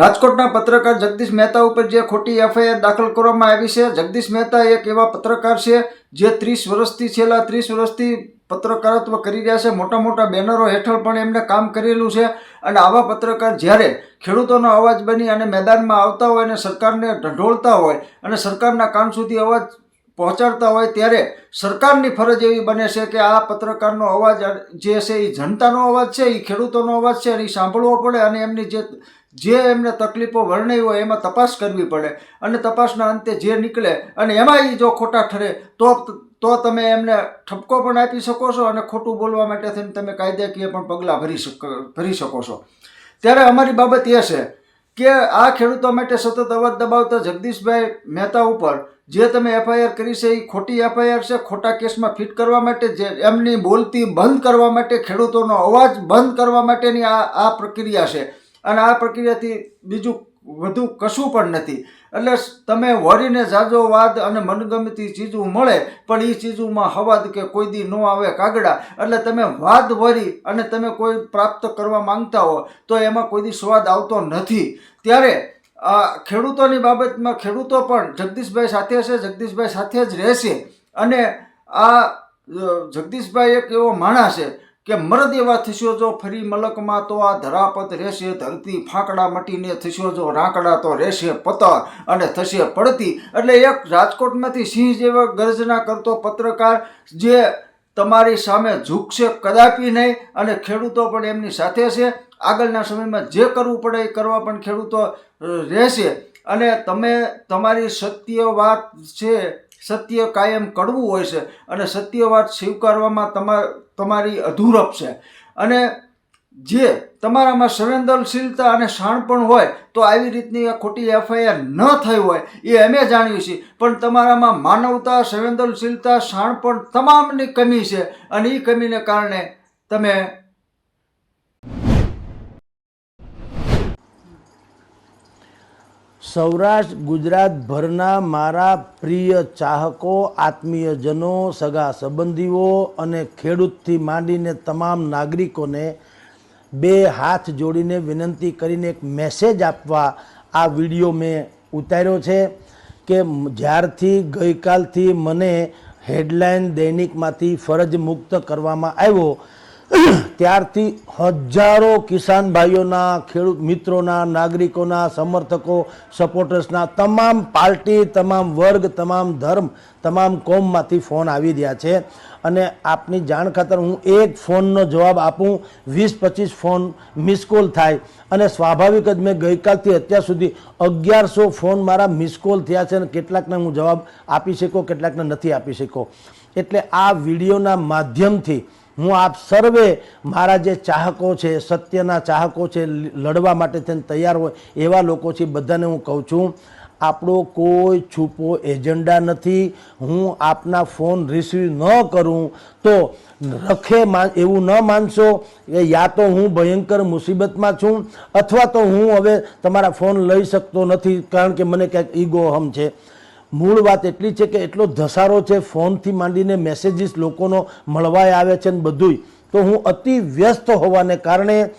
રાજકોટના પત્રકાર જગદીશ મહેતા ઉપર જે ખોટી એફઆઈઆર દાખલ કરવામાં આવી છે, જગદીશ મહેતા એક એવા પત્રકાર છે જે ત્રીસ વર્ષથી, છેલ્લા ત્રીસ વર્ષથી પત્રકારત્વ કરી રહ્યા છે. મોટા મોટા બેનરો હેઠળ પણ એમને કામ કરેલું છે અને આવા પત્રકાર જ્યારે ખેડૂતોનો અવાજ બની અને મેદાનમાં આવતા હોય અને સરકારને ઢંઢોળતા હોય અને સરકારના કાન સુધી અવાજ પહોંચાડતા હોય ત્યારે સરકારની ફરજ એવી બને છે કે આ પત્રકારનો અવાજ જે છે એ જનતાનો અવાજ છે, એ ખેડૂતોનો અવાજ છે અને એ સાંભળવો પડે અને એમની જે જે એમને તકલીફો વર્ણવી હોય એમાં તપાસ કરવી પડે. અને તપાસના અંતે જે નીકળે અને એમાં જો ખોટા ઠરે, તો તો તમે એમને ઠપકો પણ આપી શકો છો અને ખોટું બોલવા માટે થઈને તમે કાયદાકીય પણ પગલાં ભરી શકો ભરી શકો છો. ત્યારે અમારી બાબત એ છે કે આ ખેડૂતો માટે સતત અવાજ દબાવતા જગદીશભાઈ મહેતા ઉપર જે તમે એફઆઈઆર કરી છે એ ખોટી એફઆઈઆર છે. ખોટા કેસમાં ફિટ કરવા માટે જે એમની બોલતી બંધ કરવા માટે ખેડૂતોનો અવાજ બંધ કરવા માટેની આ આ પ્રક્રિયા છે. અને આ પ્રક્રિયાથી બીજું વધુ કશું પણ નથી. એટલે તમે વળીને જાજો વાદ અને મનગમતી ચીજું મળે, પણ એ ચીજોમાં હવાદ કે કોઈ દી ન આવે કાગડા. એટલે તમે વાદ વરી અને તમે કોઈ પ્રાપ્ત કરવા માંગતા હો, તો એમાં કોઈ દી સ્વાદ આવતો નથી. ત્યારે આ ખેડૂતોની બાબતમાં ખેડૂતો પણ જગદીશભાઈ સાથે છે, જગદીશભાઈ સાથે જ રહેશે. અને આ જગદીશભાઈ એક એવો માણસ છે કે મરદ એવા થશો જો ફરી મલકમાં તો આ ધરાપત રહેશે, ધરતી ફાંકડા મટીને થશો જો રાંકડા તો રહેશે પતર અને થશે પડતી. એટલે એક રાજકોટમાંથી સિંહ જેવા ગર્જના કરતો પત્રકાર જે તમારી સામે ઝૂકશે કદાપી નહીં અને ખેડૂતો પણ એમની સાથે છે. આગળના સમયમાં જે કરવું પડે એ કરવા પણ ખેડૂતો રહેશે. અને તમે, તમારી સત્ય વાત છે સત્ય કાયમ કડવું હોય છે અને સત્ય વાત સ્વીકારવામાં તમા, તમારી અધૂરપ છે. અને જે તમારામાં સંવેદનશીલતા અને શાણપણ હોય તો આવી રીતની આ ખોટી એફઆઈઆર ન થઈ હોય એ અમે જાણ્યું છે પણ તમારામાં માનવતા, સંવેદનશીલતા, શાણપણ તમામની કમી છે અને એ કમીને કારણે તમે સૌરાષ્ટ્ર ગુજરાતભરના મારા પ્રિય ચાહકો, આત્મીયજનો, સગા સંબંધીઓ અને ખેડૂતથી માંડીને તમામ નાગરિકોને બે હાથ જોડીને વિનંતી કરીને એક મેસેજ આપવા આ વીડિયો મેં ઉતાર્યો છે કે જ્યારથી ગઈકાલથી મને હેડલાઇન દૈનિકમાંથી ફરજ મુક્ત કરવામાં આવ્યો ત્યારથી હજારો કિસાન ભાઈઓના, ખેડૂત મિત્રોના, નાગરિકોના, સમર્થકો સપોર્ટર્સના તમામ પાર્ટી, તમામ વર્ગ, તમામ ધર્મ, તમામ કોમમાંથી ફોન આવી રહ્યા છે. અને આપની જાણ ખાતર હું એક ફોનનો જવાબ આપું, વીસ પચીસ ફોન મિસકોલ થાય. અને સ્વાભાવિક જ મેં ગઈકાલથી અત્યાર સુધી અગિયારસો ફોન મારા મિસકોલ થયા છે અને કેટલાકને હું જવાબ આપી શક્યો, કેટલાકને નથી આપી શક્યો. એટલે આ વિડીયોના માધ્યમથી હું આપ સર્વે મારા જે ચાહકો છે, સત્યના ચાહકો છે, લડવા માટે થઈને તૈયાર હોય એવા લોકો છે, બધાને હું કહું છું, આપણો કોઈ છૂપો એજન્ડા નથી. હું આપના ફોન રિસીવ ન કરું તો રખે એવું ન માનશો કે યા તો હું ભયંકર મુસીબતમાં છું અથવા તો હું હવે તમારા ફોન લઈ શકતો નથી, કારણ કે મને ક્યાંક ઈગો હમ છે. મૂળ વાત એટલી છે કે એટલો ધસારો છે, ફોનથી માંડીને મેસેજીસ લોકોનો મળવાય આવે છે ને બધુંય. તો હું અતિ વ્યસ્ત હોવાને કારણે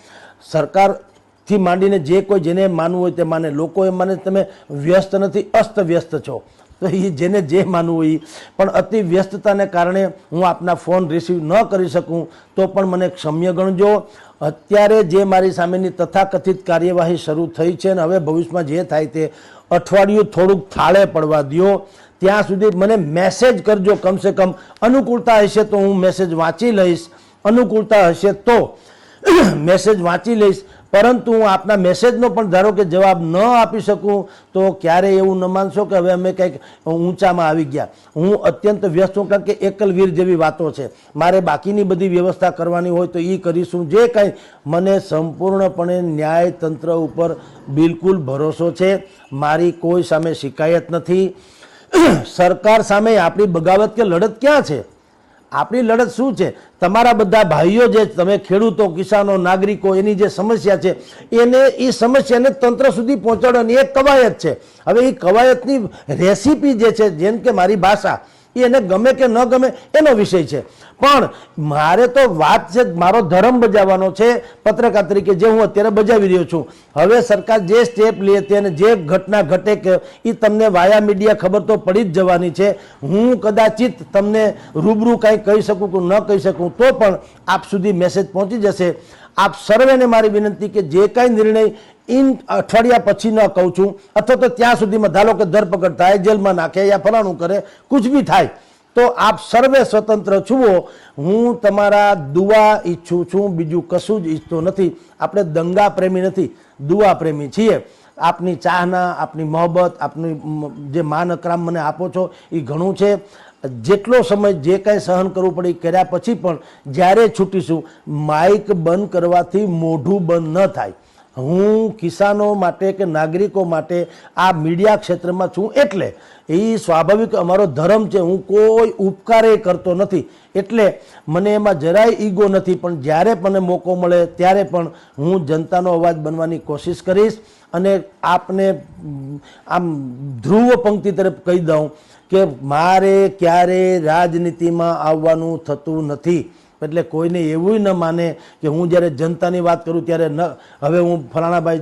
સરકારથી માંડીને જે કોઈ જેને માનવું હોય તે માને. લોકો એ માને તમે વ્યસ્ત નથી, અસ્ત વ્યસ્ત છો. તો એ જેને જે માનવું હોય. પણ અતિ વ્યસ્તતાને કારણે હું આપના ફોન રિસીવ ન કરી શકું, તો પણ મને ક્ષમ્ય ગણજો. અત્યારે જે મારી સામેની તથાકથિત કાર્યવાહી શરૂ થઈ છે અને હવે ભવિષ્યમાં જે થાય તે અઠવાડિયું થોડુંક થાળે પડવા દ્યો. ત્યાં સુધી મને મેસેજ કરજો કમસે કમ. અનુકૂળતા હશે તો હું મેસેજ વાંચી લઈશ. અનુકૂળતા હશે તો મેસેજ વાંચી લઈશ. પરંતુ હું આપના મેસેજનો પણ ધારો કે જવાબ ન આપી શકું, તો ક્યારેય એવું ન માનશો કે હવે અમે કંઈક ઊંચામાં આવી ગયા. હું અત્યંત વ્યસ્ત છું કારણ કે એકલવીર જેવી વાતો છે. મારે બાકીની બધી વ્યવસ્થા કરવાની હોય તો એ કરીશું. જે કાંઈ મને સંપૂર્ણપણે ન્યાયતંત્ર ઉપર બિલકુલ ભરોસો છે. મારી કોઈ સામે શિકાયત નથી. સરકાર સામે આપણી બગાવત કે લડત ક્યાં છે? આપણી લડત શું છે? તમારા બધા ભાઈઓ જે તમે ખેડૂતો, કિસાનો, નાગરિકો, એની જે સમસ્યા છે, એને એ સમસ્યાને તંત્ર સુધી પહોંચાડવાની એક કવાયત છે. હવે એ કવાયતની રેસીપી જે છે, જેમ કે મારી ભાષા એ એને ગમે કે ન ગમે એનો વિષય છે. પણ મારે તો વાત છે, મારો ધર્મ બજાવવાનો છે, પત્રકાર તરીકે જે હું અત્યારે બજાવી રહ્યો છું. હવે સરકાર જે સ્ટેપ લે તે અને જે ઘટના ઘટે કે એ તમને વાયા મીડિયા ખબર તો પડી જ જવાની છે. હું કદાચિત તમને રૂબરૂ કાંઈ કહી શકું કે ન કહી શકું, તો પણ આપ સુધી મેસેજ પહોંચી જશે. આપ સર્વેને મારી વિનંતી કે જે કાંઈ નિર્ણય ઇન અઠવાડિયા પછી ન કહું છું. અથવા તો ત્યાં સુધીમાં ધારો કે ધરપકડ થાય, જેલમાં નાખે યા ફલાણું કરે, કુછ બી થાય, તો આપ સર્વે સ્વતંત્ર છુઓ હું તમારા દુઆ ઈચ્છું છું, બીજું કશું જ ઈચ્છતો નથી. આપણે દંગા પ્રેમી નથી દુઆ પ્રેમી છીએ. આપની ચાહના, આપની મોહબ્બત, આપની જે માન અકરામ મને આપો છો એ ઘણું છે. જેટલો સમય જે કાંઈ સહન કરવું પડે કર્યા પછી પણ જ્યારે છૂટીશું માઇક બંધ કરવાથી મોઢું બંધ ન થાય. હું કિસાનો માટે કે નાગરિકો માટે આ મીડિયા ક્ષેત્રમાં છું એટલે એ સ્વાભાવિક અમારો ધર્મ છે. હું કોઈ ઉપકારે કરતો નથી. એટલે મને એમાં જરાય ઈગો નથી. પણ જ્યારે મને મોકો મળે ત્યારે પણ હું જનતાનો અવાજ બનવાની કોશિશ કરીશ અને આપને આમ ધ્રુવ પંક્તિ તરફ કહી દઉં કે મારે ક્યારે રાજનીતિમાં આવવાનું થતું નથી. એટલે કોઈને એવું ન માને કે હું જ્યારે જનતાની વાત કરું ત્યારે ન હવે હું ફલાણાભાઈ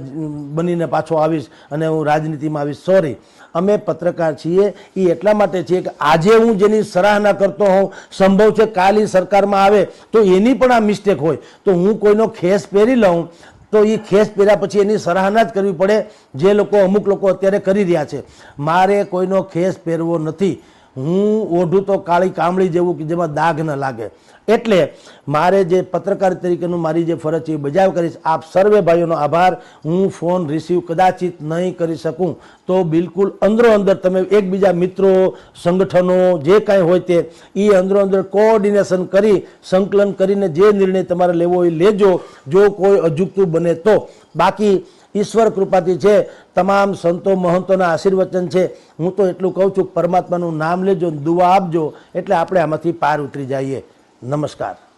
બનીને પાછો આવીશ અને હું રાજનીતિમાં આવીશ. સોરી અમે પત્રકાર છીએ. એ એટલા માટે છીએ કે આજે હું જેની સરાહના કરતો હોઉં, સંભવ છે કાલ સરકારમાં આવે, તો એની પણ આ મિસ્ટેક હોય. તો હું કોઈનો ખેસ પહેરી લઉં, તો એ ખેસ પહેર્યા પછી એની સરાહના જ કરવી પડે. જે લોકો અમુક લોકો અત્યારે કરી રહ્યા છે. મારે કોઈનો ખેસ પહેરવો નથી. હું ઓઢું તો કાળી કામળી જેવું કે જેમાં દાગ ન લાગે. એટલે મારે જે પત્રકાર તરીકેનું મારી જે ફરજ છે એ બજાવ કરીશ. આપ સર્વે ભાઈઓનો આભાર. હું ફોન રિસીવ કદાચિત નહીં કરી શકું. તો બિલકુલ અંદરો અંદર તમે એકબીજા મિત્રો, સંગઠનો, જે કાંઈ હોય તે એ અંદરો અંદર કોઓર્ડિનેશન કરી, સંકલન કરીને જે નિર્ણય તમારે લેવો એ લેજો. જો કોઈ અજુગતું બને તો. બાકી ઈશ્વર કૃપાથી છે. તમામ સંતો મહંતોના આશીર્વચન છે. હું તો એટલું કહું છું, પરમાત્માનું નામ લેજો દુઆ આપજો. એટલે આપણે આમાંથી પાર ઉતરી જઈએ. નમસ્કાર.